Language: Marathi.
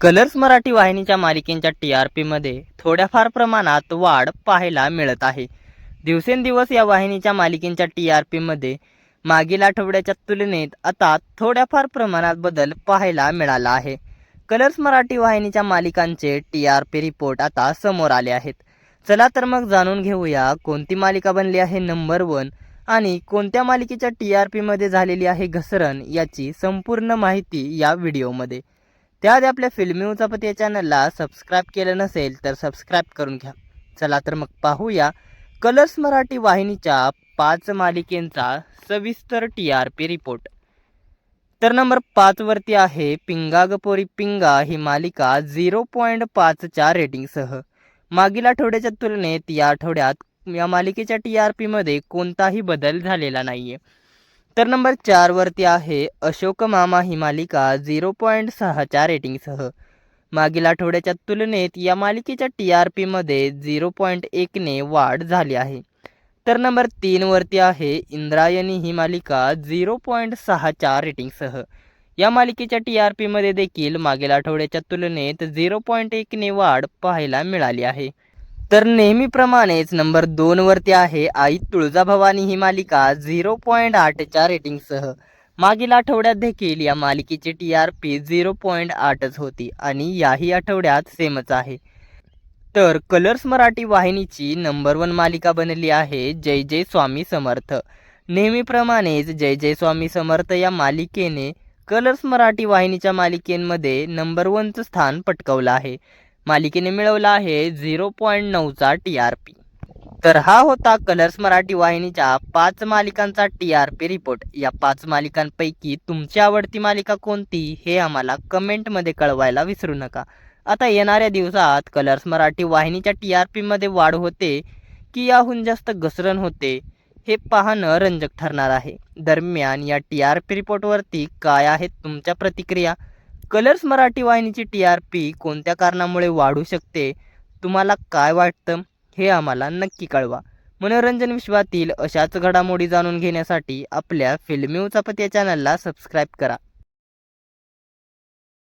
कलर्स मराठी वाहिनीच्या मालिकेंच्या टी आर पीमध्ये थोड्याफार प्रमाणात वाढ पाहायला मिळत आहे. दिवसेंदिवस या वाहिनीच्या मालिकेंच्या टी आर पीमध्ये मागील आठवड्याच्या तुलनेत आता थोड्याफार प्रमाणात बदल पाहायला मिळाला आहे. कलर्स मराठी वाहिनीच्या मालिकांचे टी आर पी रिपोर्ट आता समोर आले आहेत. चला तर मग जाणून घेऊया कोणती मालिका बनली आहे नंबर वन आणि कोणत्या मालिकेच्या टी आर पीमध्ये झालेली आहे घसरण याची संपूर्ण माहिती या व्हिडिओमध्ये त्याआधी आपल्या फिल्मी उचापत या चॅनलला सबस्क्राईब केलं नसेल तर सबस्क्राईब करून घ्या. चला तर मग पाहूया. कलर्स मराठी वाहिनीच्या पाच मालिकेंचा सविस्तर टी आर पी रिपोर्ट तर नंबर पाचवरती आहे पिंगागपोरी पिंगा ही मालिका झिरो पॉईंट पाचच्या रेटिंगसह मागील आठवड्याच्या तुलनेत या आठवड्यात या मालिकेच्या टी आर पीमध्ये कोणताही बदल झालेला नाही आहे तर नंबर चारवरती आहे अशोक मामा ही मालिका झिरो पॉईंट सहाच्या रेटिंगसह मागील आठवड्याच्या तुलनेत या मालिकेच्या टी आर पीमध्ये झिरो पॉईंट एकने वाढ झाली आहे. तर नंबर तीनवरती आहे इंद्रायणी ही मालिका झिरो पॉईंट सहाच्या रेटिंगसह या मालिकेच्या टी आर पीमध्ये देखील मागील आठवड्याच्या तुलनेत झिरो पॉईंट एकने वाढ पाहायला मिळाली आहे. तर नेहमीप्रमाणेच नंबर दोनवरती आहे आई तुळजाभवानी ही मालिका झिरो पॉईंट आठच्या रेटिंगसह. मागील आठवड्यात देखील या मालिकेची T R P zero point आठच होती आणि याही आठवड्यात सेमच आहे. तर कलर्स मराठी वाहिनीची नंबर वन मालिका बनली आहे जय जय स्वामी समर्थ. नेहमीप्रमाणेच जय जय स्वामी समर्थ या मालिकेने कलर्स मराठी वाहिनीच्या मालिकेमध्ये नंबर वनचं स्थान पटकवलं आहे. मालिकेने मिळवला आहे झिरो पॉईंट नऊचा टी आर पी. तर हा होता कलर्स मराठी वाहिनीच्या पाच मालिकांचा टी आर पी रिपोर्ट. या पाच मालिकांपैकी तुमची आवडती मालिका कोणती हे आम्हाला कमेंटमध्ये कळवायला विसरू नका. आता येणाऱ्या दिवसात कलर्स मराठी वाहिनीच्या टी आर पीमध्ये वाढ होते की याहून जास्त घसरण होते हे पाहणं रंजक ठरणार आहे. दरम्यान या टी आर पी रिपोर्टवरती काय आहेत तुमच्या प्रतिक्रिया? कलर्स मराठी वाहिनीची टी आर पी कोणत्या कारणामुळे वाढू शकते? तुम्हाला काय वाटतं? हे आम्हाला नक्की कळवा. मनोरंजन विश्वातील अशाच घडामोडी जाणून घेण्यासाठी आपल्या फिल्मी उचापत या चॅनलला सबस्क्राईब करा.